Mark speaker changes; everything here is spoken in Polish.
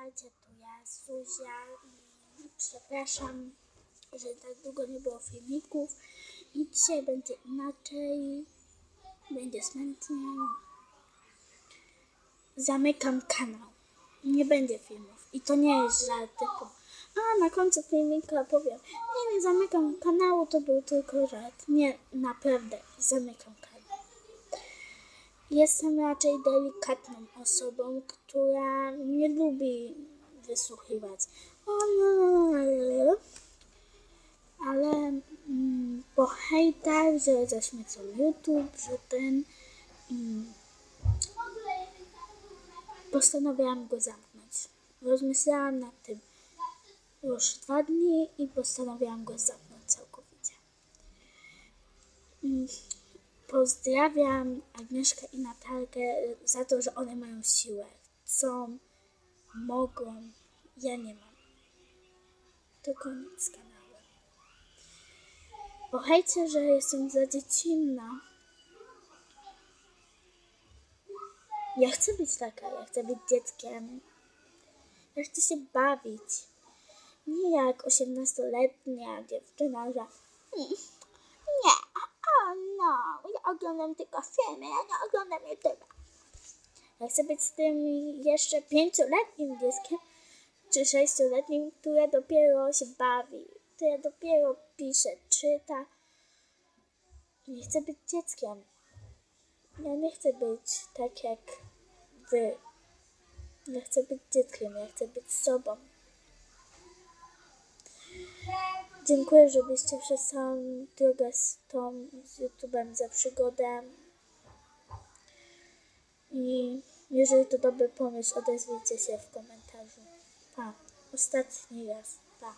Speaker 1: Witajcie, tu ja, Zuzia i przepraszam, że tak długo nie było filmików i dzisiaj będzie inaczej, będzie smętniej. Zamykam kanał, nie będzie filmów i to nie jest żart a na końcu filmika powiem, nie, nie zamykam kanału, to był tylko żart. Nie, naprawdę, zamykam kanał. Jestem raczej delikatną osobą, która nie lubi wysłuchiwać. Ale mm, po hejtach, że zaśmiecą YouTube, że ten. Mm, postanowiłam go zamknąć. Rozmyślałam nad tym już dwa dni i postanowiłam go zamknąć całkowicie. Mm, Pozdrawiam Agnieszkę i Natalkę za to, że one mają siłę. Chcą, mogą. Ja nie mam. To koniec kanałem. Pochajcie, że jestem za dziecinna. Ja chcę być taka, ja chcę być dzieckiem. Ja chcę się bawić. Nie jak osiemnastoletnia dziewczyna, że "Mm, nie, oglądam tylko filmy, ja nie oglądam YouTube. Ja chcę być z tym jeszcze pięcioletnim dzieckiem, czy sześcioletnim, które dopiero się bawi, które dopiero pisze, czyta. Nie chcę być dzieckiem. Ja nie chcę być tak jak wy. Ja chcę być dzieckiem, ja chcę być sobą. Dziękuję, że byście przez całą drogę z tą z YouTube'em za przygodę. I jeżeli to dobry pomysł, odezwijcie się w komentarzu. Pa. Ostatni raz. Pa.